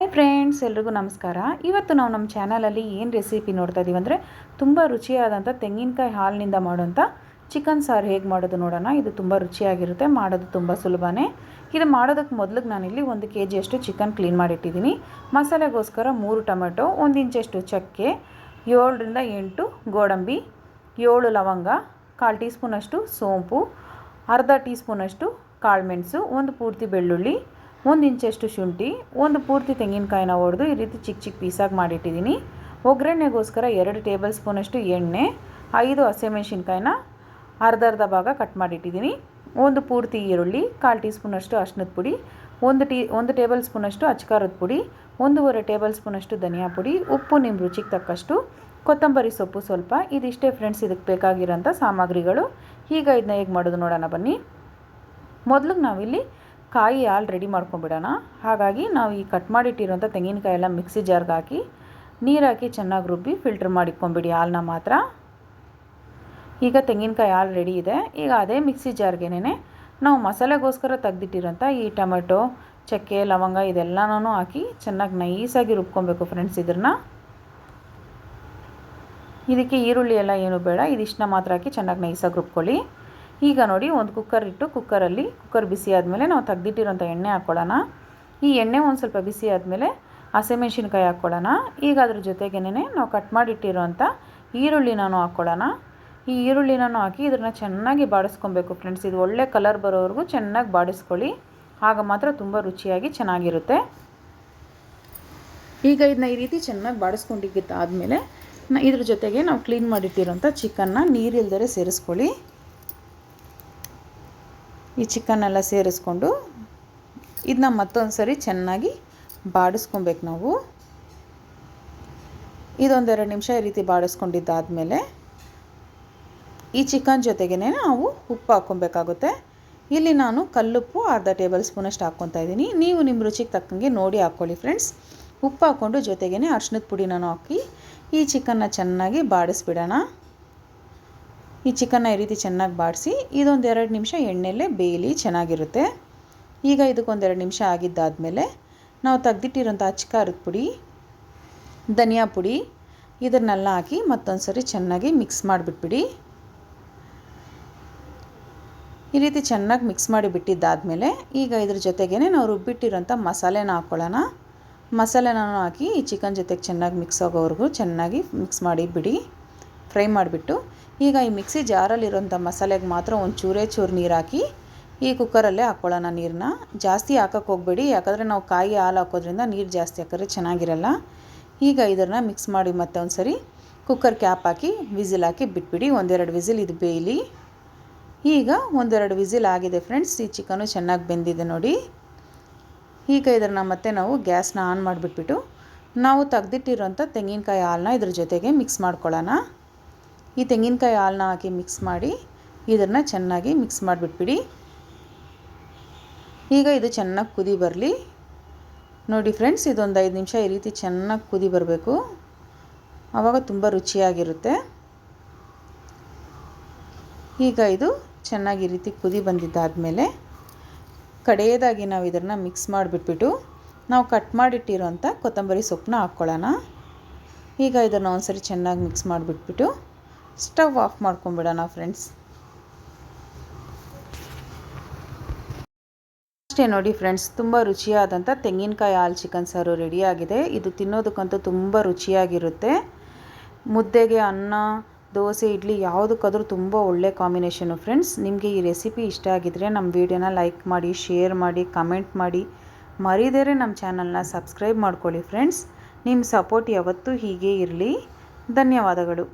Hi friends ಎಲ್ರಿಗೂ ನಮಸ್ಕಾರ. ಇವತ್ತು ನಾವು ನಮ್ಮ ಚಾನಲಲ್ಲಿ ಏನು ರೆಸಿಪಿ ನೋಡ್ತಾ ಇದ್ದೀವಿ ಅಂದರೆ ತುಂಬ ರುಚಿಯಾದಂಥ ತೆಂಗಿನಕಾಯಿ ಹಾಲಿನಿಂದ ಮಾಡೋಂಥ ಚಿಕನ್ ಸಾರು ಹೇಗೆ ಮಾಡೋದು ನೋಡೋಣ. ಇದು ತುಂಬ ರುಚಿಯಾಗಿರುತ್ತೆ, ಮಾಡೋದು ತುಂಬ ಸುಲಭನೇ. ಇದು ಮಾಡೋದಕ್ಕೆ ಮೊದಲಿಗೆ ನಾನಿಲ್ಲಿ ಒಂದು ಕೆ ಜಿಯಷ್ಟು ಚಿಕನ್ ಕ್ಲೀನ್ ಮಾಡಿಟ್ಟಿದ್ದೀನಿ. ಮಸಾಲೆಗೋಸ್ಕರ ಮೂರು ಟೊಮೆಟೊ, ಒಂದು ಇಂಚಷ್ಟು ಚಕ್ಕೆ, ಏಳರಿಂದ ಎಂಟು ಗೋಡಂಬಿ, ಏಳು ಲವಂಗ, ಕಾಲು ಟೀ ಸ್ಪೂನಷ್ಟು ಸೋಂಪು, ಅರ್ಧ ಟೀ ಸ್ಪೂನಷ್ಟು ಕಾಳುಮೆಣಸು ಒಂದು ಪೂರ್ತಿ ಬೆಳ್ಳುಳ್ಳಿ ಒಂದು ಇಂಚಷ್ಟು ಶುಂಠಿ, ಒಂದು ಪೂರ್ತಿ ತೆಂಗಿನಕಾಯಿನ ಹೊಡೆದು ಈ ರೀತಿ ಚಿಕ್ಕ ಚಿಕ್ಕ ಪೀಸಾಗಿ ಮಾಡಿಟ್ಟಿದ್ದೀನಿ. ಒಗ್ಗರಣೆಗೋಸ್ಕರ ಎರಡು ಟೇಬಲ್ ಸ್ಪೂನಷ್ಟು ಎಣ್ಣೆ, ಐದು ಹಸಿಮೆಣ್ಸಿನ್ಕಾಯಿನ ಅರ್ಧ ಅರ್ಧ ಭಾಗ ಕಟ್ ಮಾಡಿಟ್ಟಿದ್ದೀನಿ. ಒಂದು ಪೂರ್ತಿ ಈರುಳ್ಳಿ, ಕಾಲು ಟೀ ಸ್ಪೂನಷ್ಟು ಅರ್ಶಿನದ ಪುಡಿ, ಒಂದು ಟೀ, ಒಂದು ಟೇಬಲ್ ಸ್ಪೂನಷ್ಟು ಅಚ್ಕಾರದ ಪುಡಿ, ಒಂದೂವರೆ ಟೇಬಲ್ ಸ್ಪೂನಷ್ಟು ಧನಿಯಾ ಪುಡಿ, ಉಪ್ಪು ನಿಮ್ಮ ರುಚಿಗೆ ತಕ್ಕಷ್ಟು, ಕೊತ್ತಂಬರಿ ಸೊಪ್ಪು ಸ್ವಲ್ಪ, ಇದಿಷ್ಟೇ ಫ್ರೆಂಡ್ಸ್ ಇದಕ್ಕೆ ಬೇಕಾಗಿರೋಂಥ ಸಾಮಗ್ರಿಗಳು. ಈಗ ಇದನ್ನ ಹೇಗೆ ಮಾಡೋದು ನೋಡೋಣ ಬನ್ನಿ. ಮೊದಲಿಗೆ ನಾವಿಲ್ಲಿ ಕಾಯಿ ಹಾಲು ರೆಡಿ ಮಾಡ್ಕೊಂಬಿಡೋಣ. ಹಾಗಾಗಿ ನಾವು ಈ ಕಟ್ ಮಾಡಿಟ್ಟಿರೋಂಥ ತೆಂಗಿನಕಾಯಿ ಎಲ್ಲ ಮಿಕ್ಸಿ ಜಾರ್ಗೆ ಹಾಕಿ, ನೀರು ಹಾಕಿ ಚೆನ್ನಾಗಿ ರುಬ್ಬಿ ಫಿಲ್ಟ್ರ್ ಮಾಡಿಕೊಂಬಿಡಿ ಹಾಲನ್ನ ಮಾತ್ರ. ಈಗ ತೆಂಗಿನಕಾಯಿ ಹಾಲು ರೆಡಿ ಇದೆ. ಈಗ ಅದೇ ಮಿಕ್ಸಿ ಜಾರ್ಗೆನೇ ನಾವು ಮಸಾಲೆಗೋಸ್ಕರ ತೆಗ್ದಿಟ್ಟಿರೋಂಥ ಈ ಟೊಮೆಟೊ, ಚಕ್ಕೆ, ಲವಂಗ ಇದೆಲ್ಲನೂ ಹಾಕಿ ಚೆನ್ನಾಗಿ ನೈಸಾಗಿ ರುಬ್ಕೊಬೇಕು ಫ್ರೆಂಡ್ಸ್ ಇದನ್ನು ಇದಕ್ಕೆ ಈರುಳ್ಳಿ ಎಲ್ಲ ಏನು ಬೇಡ, ಇದಿಷ್ಟನ್ನ ಮಾತ್ರ ಹಾಕಿ ಚೆನ್ನಾಗಿ ನೈಸಾಗಿ ರುಬ್ಕೊಳ್ಳಿ. ಈಗ ನೋಡಿ ಒಂದು ಕುಕ್ಕರ್ ಇಟ್ಟು ಕುಕ್ಕರಲ್ಲಿ ಕುಕ್ಕರ್ ಬಿಸಿ ಆದಮೇಲೆ ನಾವು ತೆಗ್ದಿಟ್ಟಿರೋಂಥ ಎಣ್ಣೆ ಹಾಕ್ಕೊಳ್ಳೋಣ. ಈ ಎಣ್ಣೆ ಒಂದು ಸ್ವಲ್ಪ ಬಿಸಿ ಆದಮೇಲೆ ಹಸಿಮೆಣ್ಸಿನ್ಕಾಯಿ ಹಾಕ್ಕೊಳ್ಳೋಣ. ಈಗ ಅದ್ರ ಜೊತೆಗೇನೆ ನಾವು ಕಟ್ ಮಾಡಿಟ್ಟಿರೋಂಥ ಈರುಳ್ಳಿನೂ ಹಾಕ್ಕೊಳ್ಳೋಣ. ಈ ಈರುಳ್ಳಿನೂ ಹಾಕಿ ಇದನ್ನು ಚೆನ್ನಾಗಿ ಬಾಡಿಸ್ಕೊಬೇಕು ಫ್ರೆಂಡ್ಸ್ ಇದು ಒಳ್ಳೆ ಕಲರ್ ಬರೋವರೆಗೂ ಚೆನ್ನಾಗಿ ಬಾಡಿಸ್ಕೊಳ್ಳಿ. ಆಗ ಮಾತ್ರ ತುಂಬ ರುಚಿಯಾಗಿ ಚೆನ್ನಾಗಿರುತ್ತೆ. ಈಗ ಇದನ್ನ ಈ ರೀತಿ ಚೆನ್ನಾಗಿ ಬಾಡಿಸ್ಕೊಂಡಿದ್ದಾದಮೇಲೆ ಇದ್ರ ಜೊತೆಗೆ ನಾವು ಕ್ಲೀನ್ ಮಾಡಿಟ್ಟಿರೋಂಥ ಚಿಕನ್ನ ನೀರಿಲ್ದರೆ ಸೇರಿಸ್ಕೊಳ್ಳಿ. ಈ ಚಿಕನ್ನೆಲ್ಲ ಸೇರಿಸ್ಕೊಂಡು ಇದನ್ನ ಮತ್ತೊಂದು ಸರಿ ಚೆನ್ನಾಗಿ ಬಾಡಿಸ್ಕೊಬೇಕು ನಾವು. ಇದೊಂದೆರಡು ನಿಮಿಷ ಈ ರೀತಿ ಬಾಡಿಸ್ಕೊಂಡಿದ್ದಾದಮೇಲೆ ಈ ಚಿಕನ್ ಜೊತೆಗೇ ನಾವು ಉಪ್ಪು ಹಾಕ್ಕೊಬೇಕಾಗುತ್ತೆ. ಇಲ್ಲಿ ನಾನು ಕಲ್ಲುಪ್ಪು ಅರ್ಧ ಟೇಬಲ್ ಸ್ಪೂನಷ್ಟು ಹಾಕ್ಕೊತಾ ಇದ್ದೀನಿ. ನೀವು ನಿಮ್ಮ ರುಚಿಗೆ ತಕ್ಕಂಗೆ ನೋಡಿ ಹಾಕ್ಕೊಳ್ಳಿ ಫ್ರೆಂಡ್ಸ್. ಉಪ್ಪು ಹಾಕ್ಕೊಂಡು ಜೊತೆಗೇ ಅರ್ಶಿನದ ಪುಡಿನೂ ಹಾಕಿ ಈ ಚಿಕನ್ನ ಚೆನ್ನಾಗಿ ಬಾಡಿಸ್ಬಿಡೋಣ. ಈ ಚಿಕನ್ನ ಈ ರೀತಿ ಚೆನ್ನಾಗಿ ಬಾಡಿಸಿ ಇದೊಂದು ಎರಡು ನಿಮಿಷ ಎಣ್ಣೆಯಲ್ಲೇ ಬೇಯಲಿ, ಚೆನ್ನಾಗಿರುತ್ತೆ. ಈಗ ಇದಕ್ಕೊಂದೆರಡು ನಿಮಿಷ ಆಗಿದ್ದಾದಮೇಲೆ ನಾವು ತೆಗ್ದಿಟ್ಟಿರೋಂಥ ಅಚ್ಕಾರದ ಪುಡಿ, ಧನಿಯಾ ಪುಡಿ ಇದನ್ನೆಲ್ಲ ಹಾಕಿ ಮತ್ತೊಂದು ಸರಿ ಚೆನ್ನಾಗಿ ಮಿಕ್ಸ್ ಮಾಡಿಬಿಟ್ಬಿಡಿ. ಈ ರೀತಿ ಚೆನ್ನಾಗಿ ಮಿಕ್ಸ್ ಮಾಡಿ ಬಿಟ್ಟಿದ್ದಾದಮೇಲೆ ಈಗ ಇದ್ರ ಜೊತೆಗೇ ನಾವು ರುಬ್ಬಿಟ್ಟಿರೋಂಥ ಮಸಾಲೆನ ಹಾಕ್ಕೊಳ್ಳೋಣ ಮಸಾಲೆನ ಹಾಕಿ ಈ ಚಿಕನ್ ಜೊತೆಗೆ ಚೆನ್ನಾಗಿ ಮಿಕ್ಸ್ ಆಗೋವರೆಗೂ ಚೆನ್ನಾಗಿ ಮಿಕ್ಸ್ ಮಾಡಿ ಬಿಡಿ. ಫ್ರೈ ಮಾಡಿಬಿಟ್ಟು ಈಗ ಈ ಮಿಕ್ಸಿ ಜಾರಲ್ಲಿರೋಂಥ ಮಸಾಲೆಗೆ ಮಾತ್ರ ಒಂದು ಚೂರೇ ಚೂರು ನೀರು ಹಾಕಿ ಈ ಕುಕ್ಕರಲ್ಲೇ ಹಾಕ್ಕೊಳ್ಳೋಣ ನೀರನ್ನ. ಜಾಸ್ತಿ ಹಾಕೋಕ್ಕೆ ಹೋಗಬೇಡಿ, ಯಾಕಂದರೆ ನಾವು ಕಾಯಿ ಹಾಲು ಹಾಕೋದ್ರಿಂದ ನೀರು ಜಾಸ್ತಿ ಹಾಕಿದ್ರೆ ಚೆನ್ನಾಗಿರಲ್ಲ. ಈಗ ಇದನ್ನು ಮಿಕ್ಸ್ ಮಾಡಿ ಮತ್ತೆ ಒಂದು ಸರಿ ಕುಕ್ಕರ್ ಕ್ಯಾಪ್ ಹಾಕಿ, ವಿಸಿಲ್ ಹಾಕಿ ಬಿಟ್ಬಿಡಿ, ಒಂದೆರಡು ವಿಸಿಲ್ ಇದು ಬೇಯಲಿ. ಈಗ ಒಂದೆರಡು ವಿಸಿಲ್ ಆಗಿದೆ ಫ್ರೆಂಡ್ಸ್ ಈ ಚಿಕನು ಚೆನ್ನಾಗಿ ಬೆಂದಿದೆ ನೋಡಿ. ಈಗ ಇದನ್ನು ಮತ್ತೆ ನಾವು ಗ್ಯಾಸ್ನ ಆನ್ ಮಾಡಿಬಿಟ್ಬಿಟ್ಟು ನಾವು ತೆಗೆದಿಟ್ಟಿರೋಂಥ ತೆಂಗಿನಕಾಯಿ ಹಾಲನ್ನ ಇದ್ರ ಜೊತೆಗೆ ಮಿಕ್ಸ್ ಮಾಡ್ಕೊಳ್ಳೋಣ. ಈ ತೆಂಗಿನಕಾಯಿ ಹಾಲನ್ನ ಹಾಕಿ ಮಿಕ್ಸ್ ಮಾಡಿ ಇದನ್ನು ಚೆನ್ನಾಗಿ ಮಿಕ್ಸ್ ಮಾಡಿಬಿಟ್ಬಿಡಿ. ಈಗ ಇದು ಚೆನ್ನಾಗಿ ಕುದಿ ಬರಲಿ. ನೋಡಿ ಫ್ರೆಂಡ್ಸ್ ಇದೊಂದು ಐದು ನಿಮಿಷ ಈ ರೀತಿ ಚೆನ್ನಾಗಿ ಕುದಿ ಬರಬೇಕು. ಆವಾಗ ತುಂಬ ರುಚಿಯಾಗಿರುತ್ತೆ. ಈಗ ಇದು ಚೆನ್ನಾಗಿ ಈ ರೀತಿ ಕುದಿ ಬಂದಿದ್ದಾದಮೇಲೆ ಕಡೆಯದಾಗಿ ನಾವು ಇದನ್ನು ಮಿಕ್ಸ್ ಮಾಡಿಬಿಟ್ಬಿಟ್ಟು ನಾವು ಕಟ್ ಮಾಡಿಟ್ಟಿರೋಂಥ ಕೊತ್ತಂಬರಿ ಸೊಪ್ಪನ್ನ ಹಾಕ್ಕೊಳ್ಳೋಣ. ಈಗ ಇದನ್ನು ಒಂದ್ಸರಿ ಚೆನ್ನಾಗಿ ಮಿಕ್ಸ್ ಮಾಡಿಬಿಟ್ಬಿಟ್ಟು ಸ್ಟವ್ ಆಫ್ ಮಾಡ್ಕೊಂಬಿಡೋಣ ಫ್ರೆಂಡ್ಸ್. ಅಷ್ಟೇ ನೋಡಿ ಫ್ರೆಂಡ್ಸ್, ತುಂಬ ರುಚಿಯಾದಂಥ ತೆಂಗಿನಕಾಯಿ ಹಾಲು ಚಿಕನ್ ಸಾರು ರೆಡಿಯಾಗಿದೆ ಇದು ತಿನ್ನೋದಕ್ಕಂತೂ ತುಂಬ ರುಚಿಯಾಗಿರುತ್ತೆ. ಮುದ್ದೆಗೆ ಅನ್ನ, ದೋಸೆ, ಇಡ್ಲಿ ಯಾವುದಕ್ಕಾದ್ರೂ ತುಂಬ ಒಳ್ಳೆ ಕಾಂಬಿನೇಷನು ಫ್ರೆಂಡ್ಸ್. ನಿಮಗೆ ಈ ರೆಸಿಪಿ ಇಷ್ಟ ಆಗಿದ್ದರೆ ನಮ್ಮ ವೀಡಿಯೋನ ಲೈಕ್ ಮಾಡಿ ಶೇರ್ ಮಾಡಿ ಕಮೆಂಟ್ ಮಾಡಿ. ಮರಿದೇರೆ ನಮ್ಮ ಚಾನಲ್ನ ಸಬ್ಸ್ಕ್ರೈಬ್ ಮಾಡ್ಕೊಳ್ಳಿ ಫ್ರೆಂಡ್ಸ್. ನಿಮ್ಮ ಸಪೋರ್ಟ್ ಯಾವತ್ತೂ ಹೀಗೆ ಇರಲಿ. ಧನ್ಯವಾದಗಳು.